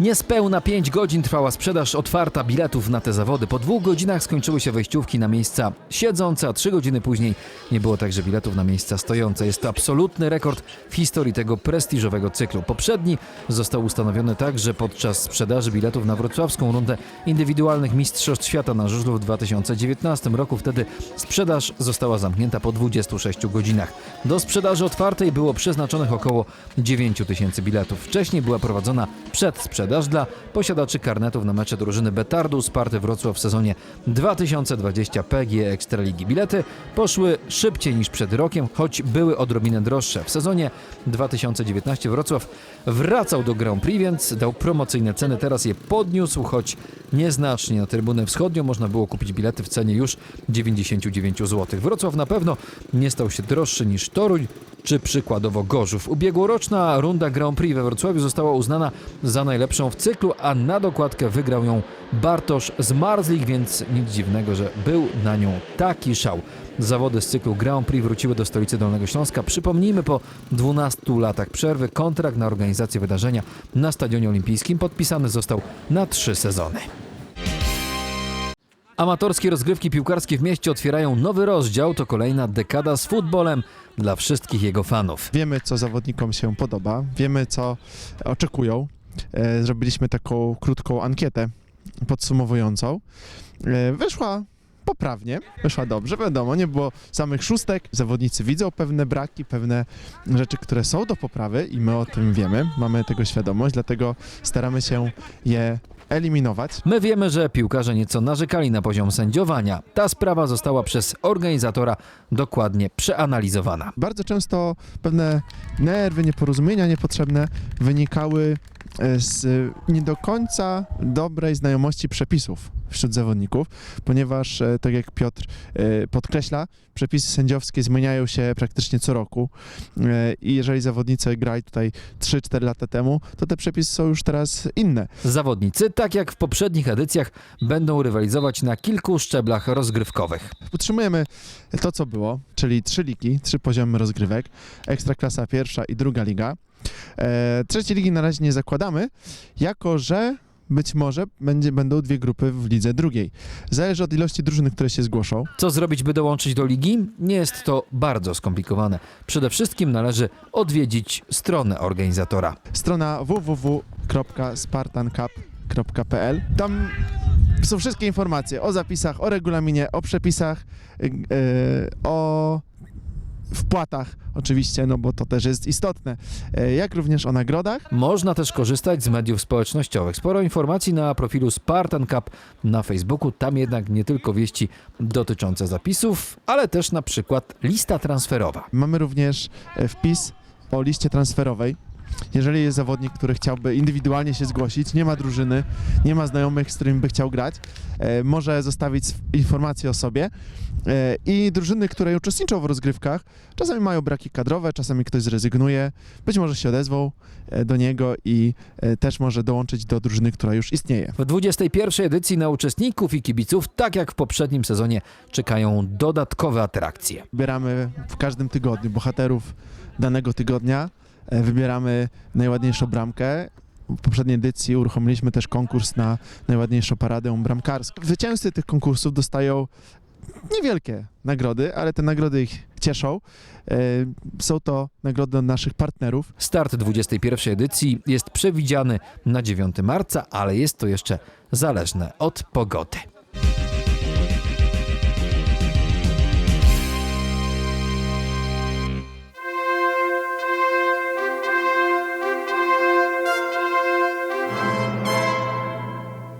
Niespełna 5 godzin trwała sprzedaż otwarta biletów na te zawody. Po dwóch godzinach skończyły się wejściówki na miejsca siedzące, a trzy godziny później nie było także biletów na miejsca stojące. Jest to absolutny rekord w historii tego prestiżowego cyklu. Poprzedni został ustanowiony tak, że podczas sprzedaży biletów na wrocławską rundę indywidualnych Mistrzostw Świata na żużlu w 2019 roku. Wtedy sprzedaż została zamknięta po 26 godzinach. Do sprzedaży otwartej było przeznaczonych około 9 tysięcy biletów. Wcześniej była prowadzona przedsprzedaż dla posiadaczy karnetów na mecze drużyny Betardu Sparty Wrocław w sezonie 2020 PG Ekstraligi. Bilety poszły szybciej niż przed rokiem, choć były odrobinę droższe. W sezonie 2019 Wrocław wracał do Grand Prix, więc dał promocyjne ceny. Teraz je podniósł, choć nieznacznie. Na trybunę wschodnią można było kupić bilety w cenie już 99 zł. Wrocław na pewno nie stał się droższy niż Toruń czy przykładowo Gorzów. Ubiegłoroczna runda Grand Prix we Wrocławiu została uznana za najlepszą w cyklu, a na dokładkę wygrał ją Bartosz Zmarzlik, więc nic dziwnego, że był na nią taki szał. Zawody z cyklu Grand Prix wróciły do stolicy Dolnego Śląska. Przypomnijmy, po 12 latach przerwy kontrakt na organizację wydarzenia na Stadionie Olimpijskim podpisany został na trzy sezony. Amatorskie rozgrywki piłkarskie w mieście otwierają nowy rozdział. To kolejna dekada z futbolem dla wszystkich jego fanów. Wiemy, co zawodnikom się podoba, wiemy, co oczekują. E, Zrobiliśmy taką krótką ankietę podsumowującą. E, Wyszła poprawnie, wyszła dobrze, wiadomo, nie było samych szóstek. Zawodnicy widzą pewne braki, pewne rzeczy, które są do poprawy i my o tym wiemy, mamy tego świadomość, dlatego staramy się je eliminować. My wiemy, że piłkarze nieco narzekali na poziom sędziowania. Ta sprawa została przez organizatora dokładnie przeanalizowana. Bardzo często pewne nerwy, nieporozumienia niepotrzebne wynikały e, z nie do końca dobrej znajomości przepisów wśród zawodników, ponieważ, e, tak jak Piotr e, podkreśla, przepisy sędziowskie zmieniają się praktycznie co roku e, i jeżeli zawodnicy grali tutaj 3-4 lata temu, to te przepisy są już teraz inne. Zawodnicy, tak jak w poprzednich edycjach, będą rywalizować na kilku szczeblach rozgrywkowych. Utrzymujemy to, co było, czyli trzy ligi, trzy poziomy rozgrywek, Ekstraklasa pierwsza i druga liga. Trzeciej ligi na razie nie zakładamy, jako że być może będzie, będą dwie grupy w lidze drugiej. Zależy od ilości drużyn, które się zgłoszą. Co zrobić, by dołączyć do ligi? Nie jest to bardzo skomplikowane. Przede wszystkim należy odwiedzić stronę organizatora. Strona www.spartancup.pl Tam są wszystkie informacje o zapisach, o regulaminie, o przepisach, yy, o wpłatach oczywiście, no bo to też jest istotne, yy, jak również o nagrodach. Można też korzystać z mediów społecznościowych. Sporo informacji na profilu Spartan Cup na Facebooku. Tam jednak nie tylko wieści dotyczące zapisów, ale też na przykład lista transferowa. Mamy również e, wpis o liście transferowej. Jeżeli jest zawodnik, który chciałby indywidualnie się zgłosić, nie ma drużyny, nie ma znajomych, z którymi by chciał grać, e, może zostawić informację o sobie. E, I drużyny, które uczestniczą w rozgrywkach, czasami mają braki kadrowe, czasami ktoś zrezygnuje, być może się odezwą e, do niego i e, też może dołączyć do drużyny, która już istnieje. W 21 edycji na uczestników i kibiców, tak jak w poprzednim sezonie, czekają dodatkowe atrakcje. Wybieramy w każdym tygodniu bohaterów danego tygodnia. E, Wybieramy najładniejszą bramkę. W poprzedniej edycji uruchomiliśmy też konkurs na najładniejszą paradę bramkarską. Zwycięzcy tych konkursów dostają niewielkie nagrody, ale te nagrody ich cieszą. E, Są to nagrody od naszych partnerów. Start 21 edycji jest przewidziany na 9 marca, ale jest to jeszcze zależne od pogody.